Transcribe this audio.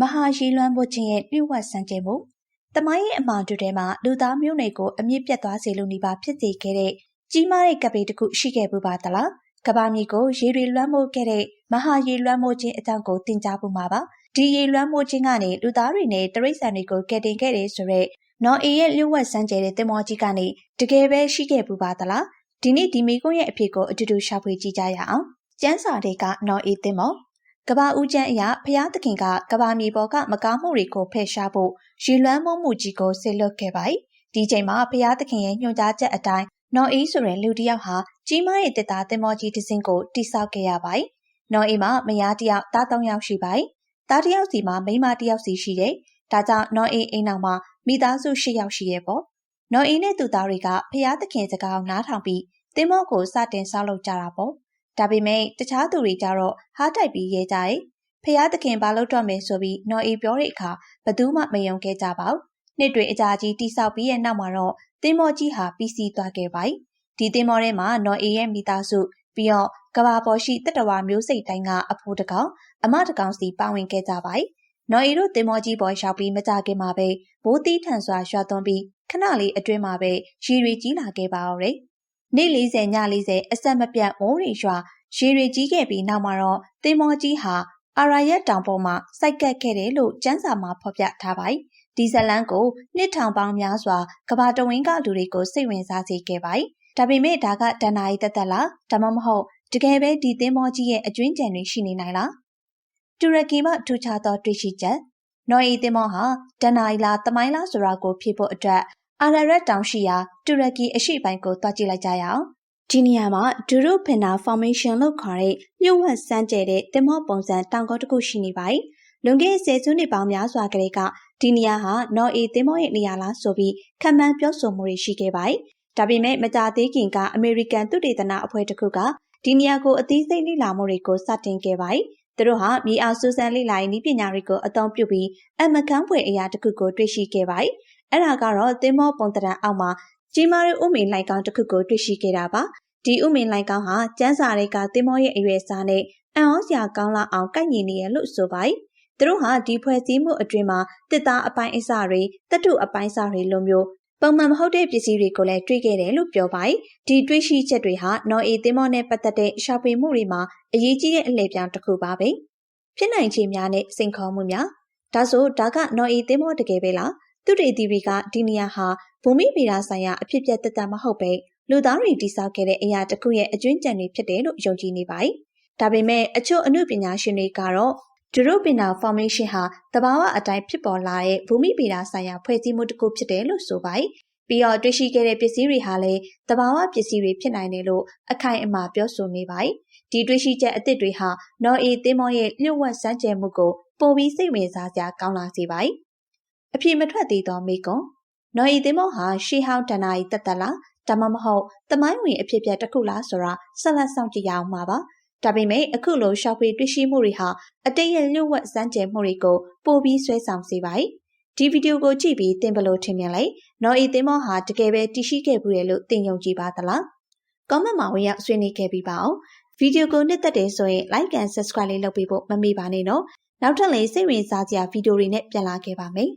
မဟာရီလွမ်းမိုးခြင်းရဲ့လျှို့ဝှက်စံကျဲမှုတမိုင်းရဲ့အမှန်တူထဲမှာလူသားမျိုးနွယ်ကိုအမြင့်ပြတ်သွားစေလိုနေပါဖြစ်စေခဲ့တဲ့ကြီးမားတဲ့ကပေတစ်ခုရှိခဲ့ပူပါသလားကဘာမြေကိုရေတွေလွှမ်းမိုးခဲ့တဲ့မဟာရေလွှမ်းမိုးခြင်းအကြောင်းကိုသင်ကြားဖို့မှာပါဒီရေလွှမ်းမိုးခြင်းကနေလူသားတွေနဲ့တရိษံတွေကိုကယ်တင်ခဲ့တယ်ဆိုတော့နော်အေရဲ့လျှို့ဝှက်စံကျဲတဲ့တင်မောကြီးကနေတကယ်ပဲရှိခဲ့ပူပါသလားဒီနေ့ဒီမိကုန်းရဲ့အဖြစ်ကိုအတူတူရှာဖွေကြည့်ကြရအောင်ကျန်းစာတွေကနော်အေတင်မော ကဘာဦးကျန်းအရာဖျားသခင်ကကဘာမြေပေါ်ကမကောင်းမှုတွေကိုဖယ်ရှားဖို့ရေလွှမ်းမိုးမှုကြီးကိုဆေလွတ်ခဲ့ပါ။ဒီချိန်မှာဖျားသခင်ရဲ့ညွှန်ကြားချက်အတိုင်းနော်အေးဆိုတဲ့လူတစ်ယောက်ဟာကြီးမားတဲ့တစ်သားတင်မောကြီးတစ်စင်းကိုတိဆောက်ခဲ့ရပါ။နော်အေးမှာမယားတစ်ယောက်သားသုံးယောက်ရှိပါ။သားတစ်ယောက်စီမှာမိန်းမတစ်ယောက်စီရှိတယ်။ဒါကြောင့်နော်အေးအိမ်နောက်မှာမိသားစု၈ယောက်ရှိရဲ့ပေါ့။နော်အေးနဲ့သူသားတွေကဖျားသခင်စကားကိုနားထောင်ပြီးတင်မောကိုစတင်ဆောက်လုပ်ကြတာပေါ့။ ဒါပေမဲ့တခြားသူတွေကြတော့ဟားတိုက်ပြီးရဲကြတယ်။ဖျားသခင်ဘာလို့တော့မယ်ဆိုပြီးနော်အေးပြောတဲ့အခါဘသူမှမယုံခဲ့ကြပါဘူး။နှစ်တွေအကြာကြီးတိဆောက်ပြီးရဲ့နောက်မှာတော့တင်မောကြီးဟာပြီးစီးသွားခဲ့ပါ။ဒီတင်မောထဲမှာနော်အေးရဲ့မိသားစုပြီးတော့ကဘာပေါ်ရှိတတဝါမျိုးစိတ်တိုင်းကအဖိုးတကောင်အမတကောင်စီပါဝင်ခဲ့ကြပါ။နော်အေးတို့တင်မောကြီးပေါ်ရောက်ပြီးမကြခင်မှာပဲဘိုးတီးထန်စွာရွာသွန်းပြီးခဏလေးအတွင်းမှာပဲရေတွေကြီးလာခဲ့ပါတော့တယ်။ နေ့40ည40အဆက်မပြတ်မိုးတွေရွာရေတွေကြီးခဲ့ပြီးနောက်မှာတော့တင်မောကြီးဟာအာရာရက်တောင်ပေါ်မှာစိုက်ကပ်ခဲ့တယ်လို့ကျန်းစာမှာဖော်ပြထားပါတယ်။ဒီဇလန်ကိုနှစ်ထောင်ပေါင်းများစွာကဘာတဝင်းကလူတွေကိုစိတ်ဝင်စားစေခဲ့ပါတယ်။ဒါပေမဲ့ဒါကတဏ္ဍာရီတက်တက်လားဒါမှမဟုတ်တကယ်ပဲဒီသင်းမောကြီးရဲ့အကျွင်းကြံတွေရှိနေနိုင်လား။တူရကီမှထူခြားသောတွေ့ရှိချက်နော်အီသင်းမောဟာတဏ္ဍာရီလားတမိုင်းလားဆိုတာကိုဖြေဖို့အတွက် အာရရက်တောင်ရှိရာတူရကီအရှိပိုင်းကိုတွားကြည့်လိုက်ကြရအောင်။ဒီနေရာမှာဒူရုဖင်နာ formation လို့ခေါ်တဲ့လျှို့ဝှက်စမ်းကြဲတဲ့တင်မောပုံစံတောင်ကုန်းတစ်ခုရှိနေပါတယ်။လွန်ခဲ့တဲ့ဆယ်စုနှစ်ပေါင်းများစွာကလေးကဒီနေရာဟာနော်အေတင်မောရဲ့နေရာလားဆိုပြီးခံမှန်းပြောဆိုမှုတွေရှိခဲ့ပါတယ်။ဒါပေမဲ့မကြာသေးခင်ကအမေရိကန်သုတေသနအဖွဲ့တစ်ခုကဒီနေရာကိုအသေးစိတ်လေ့လာမှုတွေကိုစတင်ခဲ့ပါတယ်။သူတို့ဟာမြေအောင်စူးစမ်းလေ့လာရေးနည်းပညာတွေကိုအသုံးပြုပြီးအမကန်းဖွယ်အရာတစ်ခုကိုတွေ့ရှိခဲ့ပါတယ်။ အဲ့ဒါကတော့သင်္ဘောပုံတရံအောက်မှာကြီးမားတဲ့ဥမင်လိုက်ကောင်းတစ်ခုကိုတွေ့ရှိခဲ့တာပါဒီဥမင်လိုက်ကောင်းဟာကျန်းစာတွေကတင်မောရဲ့အရွယ်စားနဲ့အံ့ဩစရာကောင်းလာအောင်ကိုက်ညီနေရလို့ဆိုပါတယ်။သူတို့ဟာဒီဖွဲ့စည်းမှုအတွင်းမှာတစ်သားအပိုင်းအစတွေတတုအပိုင်းအစတွေလိုမျိုးပုံမှန်မဟုတ်တဲ့ပစ္စည်းတွေကိုလည်းတွေ့ခဲ့တယ်လို့ပြောပါတယ်။ဒီတွေ့ရှိချက်တွေဟာနော်အေတင်မောနဲ့ပတ်သက်တဲ့ရှာဖွေမှုတွေမှာအရေးကြီးတဲ့အလှည့်ပြောင်းတစ်ခုပါပဲ။ဖြစ်နိုင်ခြေများနဲ့စိန်ခေါ်မှုများဒါဆိုဒါကနော်အေတင်မောတကယ်ပဲလား သူတွေတီတွေကဒီနေရာဟာဘူမိဗီရာဆိုင်ရာအဖြစ်ပြက်တက်တက်မဟုတ်ပဲလူသားတွေတိစောက်ခဲ့တဲ့အရာတစ်ခုရဲ့အကျွင်းကြံတွေဖြစ်တယ်လို့ယုံကြည်နေပါတယ်။ဒါပေမဲ့အချို့အမှုပညာရှင်တွေကတော့ဒူရိုပင်နာ formation ဟာတဘာဝအတိုင်းဖြစ်ပေါ်လာတဲ့ဘူမိဗီရာဆိုင်ရာဖွဲ့စည်းမှုတစ်ခုဖြစ်တယ်လို့ဆိုပါတယ်။ပြီးတော့တွေ့ရှိခဲ့တဲ့ပစ္စည်းတွေဟာလည်းတဘာဝပစ္စည်းတွေဖြစ်နိုင်တယ်လို့အခိုင်အမာပြောဆိုနေပါတယ်။ဒီတွေ့ရှိချက်အသစ်တွေဟာနော်အေသင်းမောရဲ့လျှို့ဝှက်စမ်းကြဲမှုကိုပိုပြီးစိတ်ဝင်စားစရာကောင်းလာစေပါတယ်။ အပြည့်မထွက်သေးသောမိကွန်နော်အေသင်းမောဟာရှေးဟောင်းတဏ္ဍာရီတက်တက်လားဒါမှမဟုတ်တမိုင်းဝင်အဖြစ်ပြက်တစ်ခုလားဆိုတာဆက်လက်ဆောင်ကြည့်ရအောင်ပါပါဒါပေမဲ့အခုလိုရှောက်ဖွေတွေ့ရှိမှုတွေဟာအတိတ်ရဲ့လျှို့ဝှက်စမ်းကြဲမှုတွေကိုပိုပြီးဆွဲဆောင်စေပါတယ်ဒီဗီဒီယိုကိုကြည့်ပြီးသင်ဘလို့ထင်မြင်လဲနော်အေသင်းမောဟာတကယ်ပဲတည်ရှိခဲ့ဘူးလေလို့သင်ယုံကြည်ပါသလားကောမန့်မှာဝင်ရောက်ဆွေးနွေးခဲ့ပြီးပါအောင်ဗီဒီယိုကိုနှစ်သက်တယ်ဆိုရင် like and subscribe လေးလုပ်ပေးဖို့မမေ့ပါနဲ့နော်နောက်ထပ်လည်းစိတ်ဝင်စားစရာဗီဒီယိုတွေနဲ့ပြန်လာခဲ့ပါမယ်